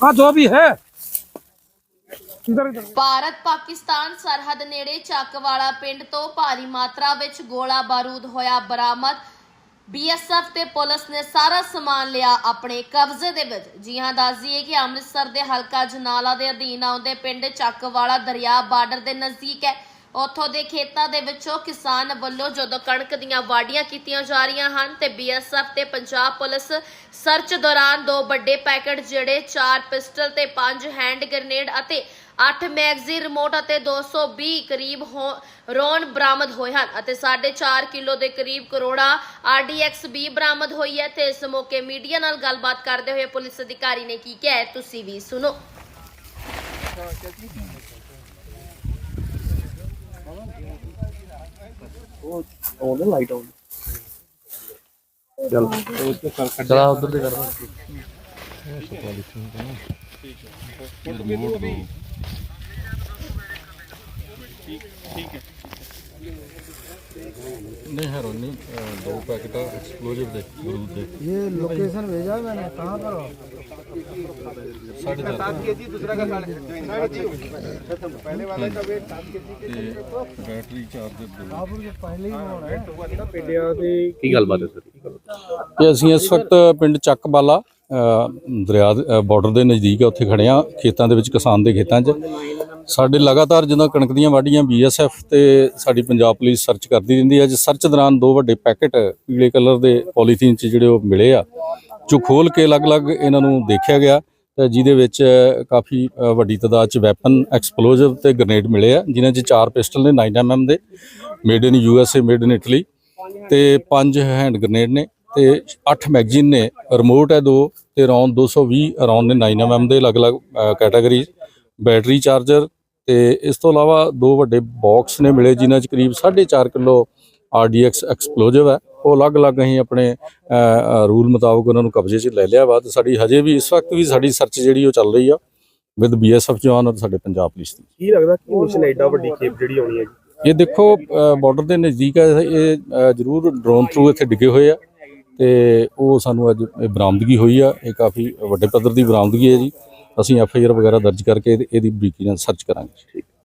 हाँ जो भी है इधर इधर ਭਾਰਤ ਪਾਕਿਸਤਾਨ ਸਰਹੱਦ ਨੇੜੇ ਚੱਕਵਾਲਾ ਪਿੰਡ ਤੋਂ ਭਾਰੀ ਮਾਤਰਾ ਵਿੱਚ ਗੋਲਾ ਬਾਰੂਦ ਹੋਇਆ ਬਰਾਮਦ ਬੀਐਸਐਫ ਤੇ ਪੁਲਿਸ ਨੇ ਸਾਰਾ ਸਮਾਨ ਲਿਆ ਆਪਣੇ ਕਬਜ਼ੇ ਦੇ ਵਿੱਚ ਜੀ ਹਾਂ ਦੱਸ ਦਈਏ ਕਿ ਅੰਮ੍ਰਿਤਸਰ ਦੇ ਹਲਕਾ ਜਨਾਲਾ ਦੇ ਅਧੀਨ ਆਉਂਦੇ ਪਿੰਡ ਚੱਕਵਾਲਾ ਦਰਿਆ ਬਾਰਡਰ ਦੇ ਨਜ਼ਦੀਕ ਹੈ ਉੱਥੋਂ ਦੇ ਖੇਤਾਂ ਦੇ ਵਿੱਚੋਂ ਕਿਸਾਨ ਵੱਲੋਂ ਜਦੋਂ ਕਣਕ ਦੀਆਂ ਵਾਢੀਆਂ ਕੀਤੀਆਂ ਜਾ ਰਹੀਆਂ ਹਨ ਤੇ ਬੀਐਸਐਫ ਤੇ ਪੰਜਾਬ ਪੁਲਿਸ ਸਰਚ ਦੌਰਾਨ ਦੋ ਵੱਡੇ ਪੈਕੇਟ ਜਿਹੜੇ 4 ਪਿਸਟਲ ਤੇ 5 ਹੈਂਡ ਗ੍ਰਨੇਡ ਅਤੇ 8 ਮੈਗਜ਼ੀਨ ਰਿਮੋਟ ਅਤੇ 220 ਕਰੀਬ ਹੋ- ਰੌਨ ਬਰਾਮਦ ਹੋਏ ਹਨ ਅਤੇ 4.5 ਕਿਲੋ ਦੇ ਕਰੀਬ ਕਰੋੜਾ RDX ਵੀ ਬਰਾਮਦ ਹੋਈ ਹੈ ਤੇ ਇਸ ਮੌਕੇ ਮੀਡੀਆ ਨਾਲ ਗੱਲਬਾਤ ਕਰਦੇ ਹੋਏ ਪੁਲਿਸ ਅਧਿਕਾਰੀ ਨੇ ਕੀ ਕਿਹਾ ਤੁਸੀਂ ਵੀ ਸੁਣੋ। ਉਹ ਆਉਂਦੇ ਲਾਈਟ ਆਉਂਦੀ ਚਲ। ਉਸ ਤੇ ਕਰ ਚਲਾ ਉਧਰ ਦੇ ਕਰਦਾ ਠੀਕ ਹੈ। नहीं अ, दो पैकेट एक्सप्लोजिव दे बारूद दे ये लोकेशन भेजा है मैंने कहाँ पर हो साढ़े चार ਤੇ ਬੈਟਰੀ ਚਾਰਜਰ ਦੋ आप उनके पहले ही मोड़ है ਪਿੰਡਿਆਂ ਦੇ ਕੀ ਗੱਲਬਾਤ ਹੈ ਸਰ ਇਹ ਅਸੀਂ ਇਸ ਵਕਤ ਪਿੰਡ ਚੱਕਬਾਲਾ ਅ, ਦਰਿਆ ਬਾਰਡਰ ਦੇ ਨਜ਼ਦੀਕ ਆ, ਉੱਥੇ ਖੜੇ ਆ ਖੇਤਾਂ ਦੇ ਵਿੱਚ, ਕਿਸਾਨ ਦੇ ਖੇਤਾਂ 'ਚ। ਸਾਡੇ ਲਗਾਤਾਰ ਜਦੋਂ ਕਣਕ ਦੀਆਂ ਵਾਢੀਆਂ ਬੀਐਸਐਫ ਤੇ ਸਾਡੀ ਪੰਜਾਬ ਪੁਲਿਸ ਸਰਚ ਕਰਦੀ ਰਹਿੰਦੀ ਹੈ ਅੱਜ ਸਰਚ ਦੌਰਾਨ ਦੋ ਵੱਡੇ ਪੈਕੇਟ ਪੀਲੇ ਕਲਰ ਦੇ ਪੋਲੀਥੀਨ 'ਚ ਜਿਹੜੇ ਉਹ ਮਿਲੇ ਆ, ਜੋ ਖੋਲ ਕੇ ਅਲੱਗ-ਅਲੱਗ ਇਹਨਾਂ ਨੂੰ ਦੇਖਿਆ ਗਿਆ। ਤੇ ਜਿਹਦੇ ਵਿੱਚ ਕਾਫੀ ਵੱਡੀ ਤਾਦਾਦ 'ਚ ਵੈਪਨ ਐਕਸਪਲੋਸਿਵ ਤੇ ਗ੍ਰਨੇਡ ਮਿਲੇ ਆ, ਜਿਨ੍ਹਾਂ 'ਚ ਚਾਰ ਪਿਸਟਲ ਨੇ 9mm ਦੇ made in USA made in Italy ਤੇ ਪੰਜ ਹੈਂਡ ਗ੍ਰਨੇਡ ਨੇ। ਤੇ 8 ਮੈਗਜ਼ੀਨ ਨੇ ਰਿਮੋਟ ਹੈ ਦੋ ਤੇ ਰੌਨ 220 ਰੌਨ ਨੇ 9mm ਦੇ ਅਲੱਗ-ਅਲੱਗ ਕੈਟਾਗਰੀ ਬੈਟਰੀ ਚਾਰਜਰ ਤੇ ਇਸ ਤੋਂ ਇਲਾਵਾ ਦੋ ਵੱਡੇ ਬਾਕਸ ਨੇ ਮਿਲੇ ਜਿਨ੍ਹਾਂ 'ਚ ਕਰੀਬ 4.5 ਕਿਲੋ RDX ਐਕਸਪਲੋਸਿਵ ਹੈ। ਉਹ ਅਲੱਗ-ਅਲੱਗ ਅਸੀਂ ਆਪਣੇ ਰੂਲ ਮੁਤਾਬਕ ਉਹਨਾਂ ਨੂੰ ਕਬਜ਼ੇ 'ਚ ਲੈ ਲਿਆ ਵਾ ਤੇ ਸਾਡੀ ਹਜੇ ਵੀ ਇਸ ਵਕਤ ਵੀ ਸਾਡੀ ਸਰਚ ਜਿਹੜੀ ਉਹ ਚੱਲ ਰਹੀ ਆ ਵਿਦ ਬੀਐਸਐਫ ਜਵਾਨ ਔਰ ਸਾਡੇ ਪੰਜਾਬ ਪੁਲਿਸ ਦੀ। ਕੀ ਲੱਗਦਾ ਕਿ ਮਿਸ਼ਨ ਐਡਾ ਵੱਡੀ ਖੇਪ ਜਿਹੜੀ ਆਉਣੀ ਹੈ ਜੀ? ਇਹ ਦੇਖੋ ਬਾਰਡਰ ਦੇ ਨਜ਼ਦੀਕ ਹੈ ਇਹ ਜ਼ਰੂਰ ਡਰੋਨ ਥਰੂ ਇੱਥੇ ਡਿੱਗੇ ਹੋਏ ਆ। ਤੇ ਉਹ ਸਾਨੂੰ ਅੱਜ ਇਹ ਬਰਾਮਦਗੀ ਹੋਈ ਆ, ਇਹ ਕਾਫੀ ਵੱਡੇ ਪੱਧਰ ਦੀ ਬਰਾਮਦਗੀ ਹੈ ਜੀ। ਅਸੀਂ ਐਫ ਆਈ ਆਰ ਵਗੈਰਾ ਦਰਜ ਕਰਕੇ ਇਹਦੀ- ਬਰੀਕੀ ਨਾਲ ਸਰਚ ਕਰਾਂਗੇ।